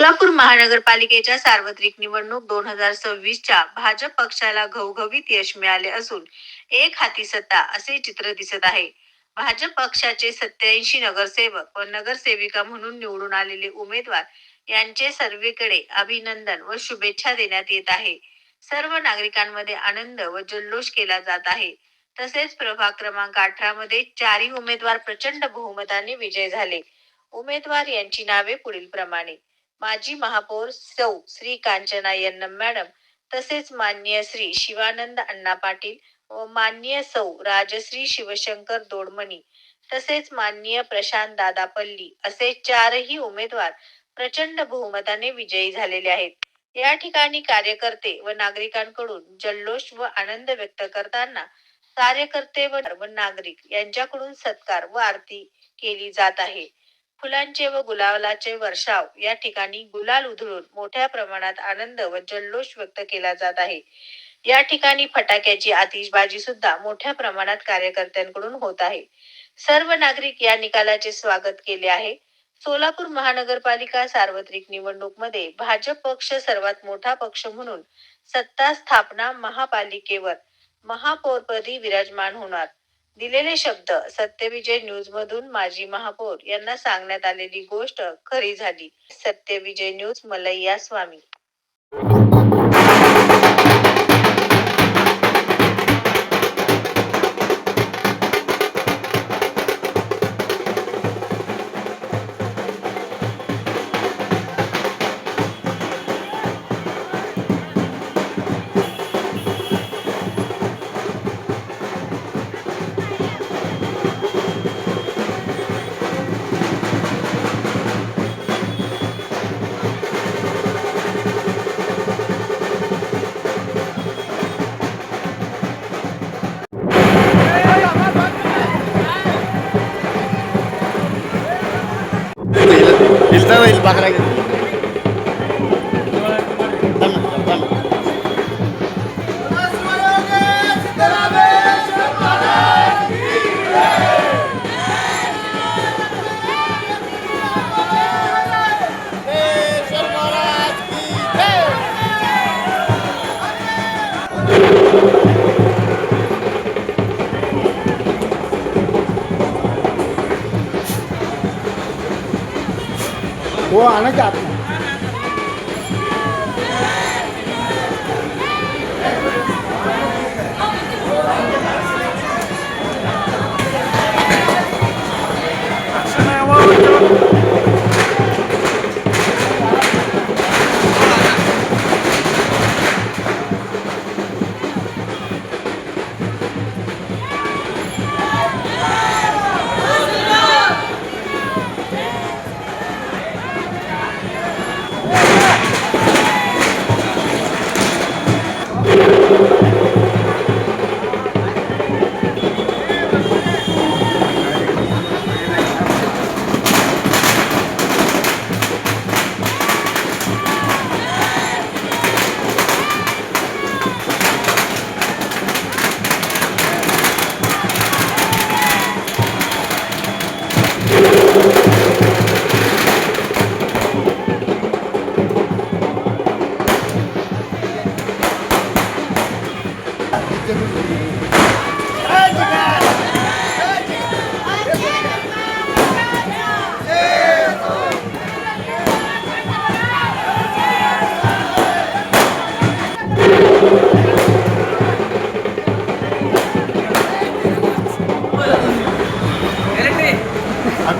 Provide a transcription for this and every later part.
सोलापूर महानगरपालिकेच्या सार्वत्रिक निवडणूक दोन हजार सव्वीसच्या भाजप पक्षाला घवघवीत यश मिळाले असून एक हाती सत्ता असे चित्र दिसत आहे. भाजप पक्षाचे सत्याऐंशी नगरसेवक व नगरसेविका म्हणून निवडून आलेले उमेदवार यांचे सर्वेकडे अभिनंदन व शुभेच्छा देण्यात येत आहे. सर्व नागरिकांमध्ये आनंद व जल्लोष केला जात आहे. तसेच प्रभाग क्रमांक अठरा मध्ये चारही उमेदवार प्रचंड बहुमताने विजय झाले. उमेदवार यांची नावे पुढील प्रमाणे माजी महापौर सौ श्री कांचना यन्नम मॅडम तसेच माननीय श्री शिवानंद अण्णा पाटील व माननीय सौ राजश्री शिवशंकर दोडमणी तसेच माननीय प्रशांत दादा पल्ली असे चारही उमेदवार प्रचंड बहुमताने विजयी झालेले आहेत. या ठिकाणी कार्यकर्ते व नागरिकांकडून जल्लोष व आनंद व्यक्त करताना कार्यकर्ते व नागरिक यांच्याकडून सत्कार व आरती केली जात आहे. फुलांचे व गुलालाचे वर्षाव या ठिकाणी गुलाल उधळून मोठ्या प्रमाणात आनंद व जल्लोष व्यक्त केला जात आहे. या ठिकाणी फटाक्याची आतिषबाजी सुद्धा मोठ्या प्रमाणात कार्यकर्त्यांकडून होत आहे. सर्व नागरिक या निकालाचे स्वागत केले आहे. सोलापूर महानगरपालिका सार्वत्रिक निवडणूकमध्ये भाजप पक्ष सर्वात मोठा पक्ष म्हणून सत्ता स्थापना महापालिकेवर महापौरपदी विराजमान होणार. दिलेले शब्द सत्यविजय न्यूज मधून माजी महापौर यांना सांगण्यात आलेली गोष्ट खरी झाली. सत्यविजय न्यूज मलैया स्वामी. பார்க்குறாங்க Boa, né, Capitão?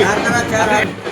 आपने अभी